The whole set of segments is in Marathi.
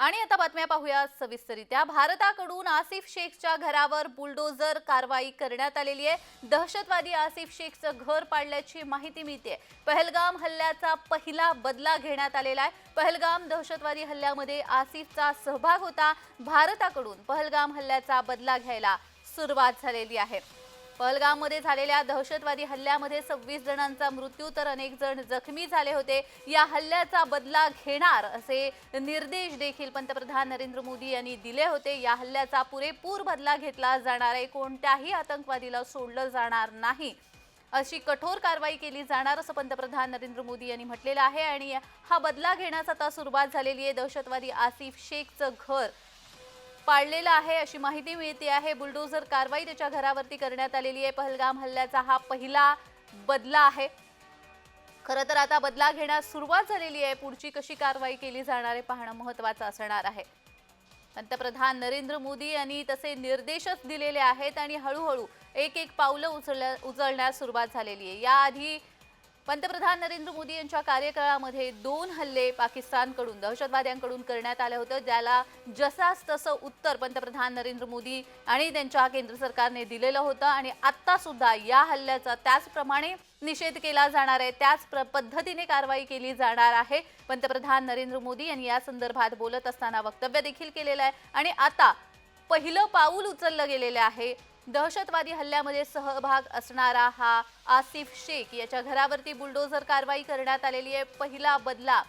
आणि आता बातम्या पाहूया सविस्तरित्या भारताकडून आसिफ शेखच्या घरावर बुलडोझर कारवाई करण्यात आलेली आहे. दहशतवादी आसिफ शेखचं घर पाडल्याची माहिती मिळते पहलगाम हल्ल्याचा पहिला बदला घेण्यात आलेला आहे. पहलगाम दहशतवादी हल्ल्यामध्ये आसिफचा सहभाग होता. भारताकडून पहलगाम हल्ल्याचा बदला घ्यायला सुरुवात झालेली आहे. पहलगाममध्ये झालेल्या दहशतवादी हल्ल्यामध्ये सव्वीस जणांचा मृत्यू तर अनेक जण जखमी झाले होते. या हल्ल्याचा बदला घेणार असे निर्देश देखील पंतप्रधान नरेंद्र मोदी यांनी दिले होते. या हल्ल्याचा पुरेपूर बदला घेतला जाणार आहे. कोणत्याही आतंकवादीला सोडलं जाणार नाही. अशी कठोर कारवाई केली जाणार असं पंतप्रधान नरेंद्र मोदी यांनी म्हटलेलं आहे. आणि हा बदला घेण्यास आता सुरुवात झालेली आहे. दहशतवादी आसिफ शेखचं घर पाळलेलं आहे अशी माहिती मिळते आहे. बुलडोझर कारवाई त्याच्या घरावरती करण्यात आलेली आहे. पहलगाम हल्ल्याचा हा पहिला बदला आहे. खरं तर आता बदला घेण्यास सुरुवात झालेली आहे. पुढची कशी कारवाई केली जाणार आहे पाहणं महत्वाचं असणार आहे. पंतप्रधान नरेंद्र मोदी यांनी तसे निर्देशच दिलेले आहेत आणि हळूहळू एक एक पावलं उचलल्या उचलण्यास सुरुवात झालेली आहे. याआधी पंतप्रधान नरेंद्र मोदी यांच्या कार्यकाळामध्ये दोन हल्ले पाकिस्तानकडून दहशतवाद्यांकडून करण्यात आले होतं ज्याला जसाच तसं उत्तर पंतप्रधान नरेंद्र मोदी आणि त्यांच्या केंद्र सरकारने दिलेलं होतं. आणि आत्तासुद्धा या हल्ल्याचा त्याचप्रमाणे निषेध केला जाणार आहे त्याच प्र- पद्धतीने कारवाई केली जाणार आहे. पंतप्रधान नरेंद्र मोदी यांनी या संदर्भात बोलत असताना वक्तव्य देखील केलेलं आहे. आणि आता पहिलं पाऊल उचललं गेलेलं आहे दहशतवादी हल्ल्यामध्ये सहभाग असणारा हा आसिफ शेख याच्या घरावरती बुलडोझर कारवाई करण्यात आलेली आहे. पहिला बदला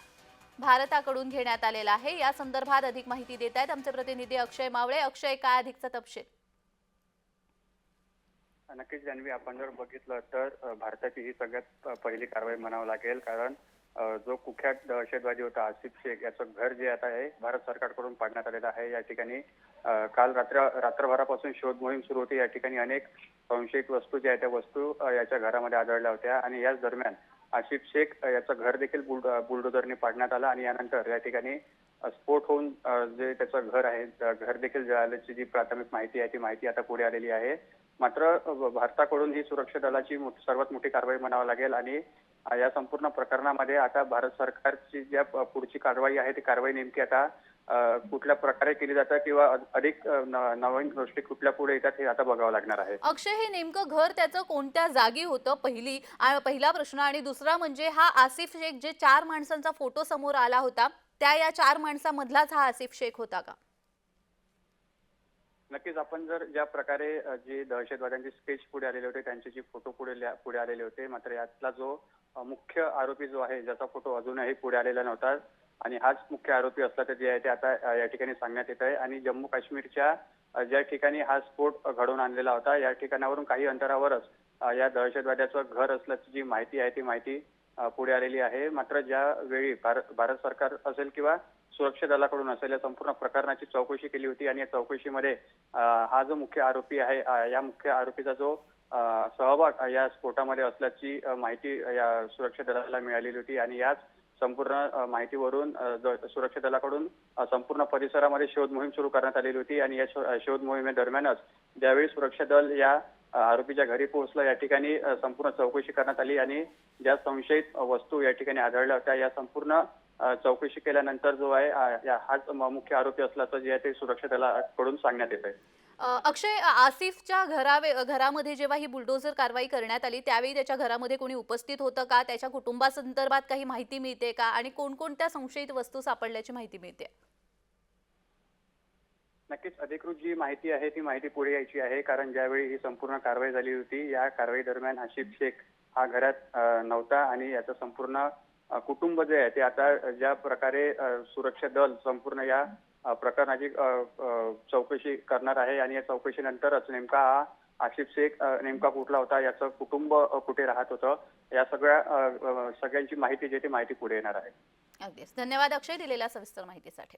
भारताकडून घेण्यात आलेला आहे. या संदर्भात अधिक माहिती देत आहेत आमचे प्रतिनिधी अक्षय मावळे. अक्षय काय अधिकचा तपशील? नक्कीच जान्हवी आपण जर बघितलं तर भारताची ही सगळ्यात पहिली कारवाई म्हणावं लागेल. कारण जो कुख्यात दहशतवादी होता आसिफ शेख याचं घर जे आता आहे भारत सरकारकडून पाडण्यात आलेलं आहे या ठिकाणी काल रात्र रात्रभरापासून शोध मोहीम सुरू होती. या ठिकाणी अनेक संशयित वस्तू ज्या आहेत त्या वस्तू याच्या घरामध्ये आढळल्या होत्या. आणि याच दरम्यान आसिफ शेख याचं घर देखील बुल बुलडोजरने बुलडोझरने पाडण्यात आलं. आणि यानंतर या ठिकाणी स्फोट होऊन जे त्याचं घर आहे घर देखील जळाल्याची जी प्राथमिक माहिती आहे ती माहिती आता पुढे आलेली आहे. मात्र भारताकडून ही सुरक्षा दलाची सर्वात मोठी कारवाई म्हणावं लागेल आणि या संपूर्ण प्रकरणामध्ये आता भारत सरकारची ज्या पुढची कारवाई आहे ती कारवाई नेमकी आता कुठल्या प्रकारे केली जातं किंवा अधिक नवीन गोष्टी कुठल्या पुढे येतात हे आता बघावं लागणार आहे. अक्षय हे नेमकं घर त्याचं कोणत्या जागी होतं? पहिली पहिला प्रश्न आणि दुसरा म्हणजे हा आसिफ शेख जे चार माणसांचा फोटो समोर आला होता त्या या चार माणसामधलाच हा आसिफ शेख होता का? नक्कीच आपण जर ज्या प्रकारे जे दहशतवाद्यांचे स्केच पुढे आलेले होते त्यांचे जे फोटो पुढे ल्या- पुढे आलेले होते मात्र यातला जो अ, मुख्य आरोपी जो आहे ज्याचा फोटो अजूनही पुढे आलेला नव्हता आणि हाच मुख्य आरोपी असल्याचं जे आहे ते आता अ, या ठिकाणी सांगण्यात येत आहे. आणि जम्मू काश्मीरच्या अ, ज्या ठिकाणी हा स्फोट अ, घडवून आणलेला होता या ठिकाणावरून काही अंतरावरच अ, या दहशतवाद्याचं घर असल्याची जी माहिती आहे ती माहिती अ, पुढे आलेली आहे. मात्र ज्या वेळी भारत भारत सरकार असेल किंवा सुरक्षा दलाकडून असलेल्या संपूर्ण प्रकरणाची चौकशी केली होती आणि या चौकशीमध्ये हा जो मुख्य आरोपी आहे या मुख्य आरोपीचा जो सहभाग या स्फोटामध्ये असल्याची माहिती या सुरक्षा दलाला मिळालेली होती आणि याच संपूर्ण माहितीवरून सुरक्षा दलाकडून संपूर्ण परिसरामध्ये शोध मोहीम सुरू करण्यात आलेली होती आणि या शोध मोहिमेदरम्यानच ज्यावेळी सुरक्षा दल या आरोपीच्या घरी पोहोचलं या ठिकाणी संपूर्ण चौकशी करण्यात आली आणि ज्या संशयित वस्तू या ठिकाणी आढळल्या होत्या या संपूर्ण चौकशी केल्यानंतर जो आहे हाच मुख्य आरोपी असल्याचं जे आहे ते सुरक्षा दलाकडून सांगण्यात येत आहे अ, अक्षय आसिफच्या घरावे घरामध्ये जेव्हा ही बुलडोझर कारवाई करण्यात आली त्यावेळी त्याच्या घरामध्ये कोणी उपस्थित होतं का? त्याच्या कुटुंबासंदर्भात काही माहिती मिळते का? आणि कोणकोणत्या संशयित वस्तू सापडल्याची माहिती मिळते? नक्कीच अधिकृत जी माहिती आहे ती माहिती पुढे यायची आहे कारण ज्यावेळी ही संपूर्ण कारवाई झाली होती या कारवाई दरम्यान आशिफ शेख हा घरात अ, नव्हता आणि याचं संपूर्ण कुटुंब जे आहे ते आता ज्या प्रकारे सुरक्षा दल संपूर्ण या प्रकरणाची चौकशी करणार आहे आणि या चौकशीनंतरच नेमका हा आशिफ शेख नेमका कुठला होता याचं कुटुंब कुठे राहत होतं या सगळ्या सगळ्यांची माहिती जे ती माहिती पुढे येणार आहे. अगदीच. धन्यवाद अक्षय दिलेल्या सविस्तर माहितीसाठी.